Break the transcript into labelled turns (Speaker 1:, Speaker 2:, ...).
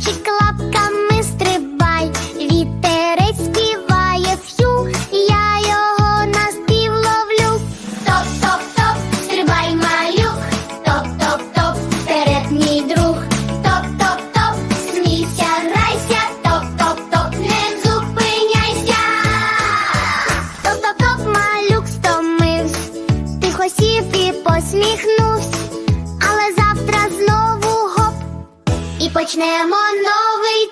Speaker 1: Зайчик лапками стрибай, вітерець співає ф'ю, я його на спів ловлю. Топ-топ-топ, стрибай малюк, топ-топ-топ, вперед мій друг, топ-топ-топ, смійся, грайся, топ-топ-топ, не зупиняйся. Топ-топ-топ, малюк стомивсь, тихо сів і посміхнувсь, але завтра знов. Почнемо новий.